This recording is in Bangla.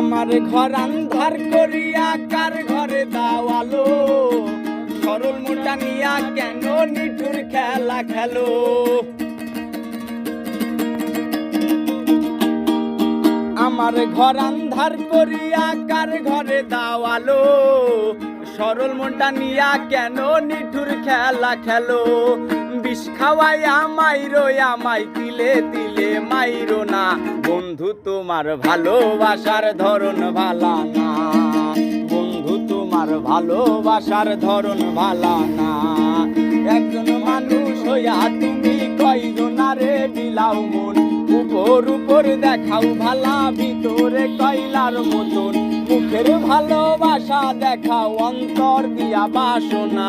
আমার ঘর আন্ধার করিয়া কার ঘরে দাওয়ালো? সরল মোটা নিয়া কেন নিঠুর খেলা খেলো? আমার ঘর আন্ধার করিয়া কার ঘরে দাওয়ালো? সরল মনটা নিয়া কেন নিঠুর খেলা খেলো? বিষ খাওয়াইয়া মাইরো আমায় তিলে তিলে মাইরো না। বন্ধু, তোমার ভালোবাসার ধরন ভালা না। বন্ধু, তোমার ভালোবাসার ধরন ভালা না। একজন মানুষ হইয়া তুমি কয়জনারে বিলাও মন। উপর উপর দেখাও ভালা, ভিতরে কয়লার মতন। মুখের ভালোবাসা দেখাও, অন্তর দিয়া বাসনা।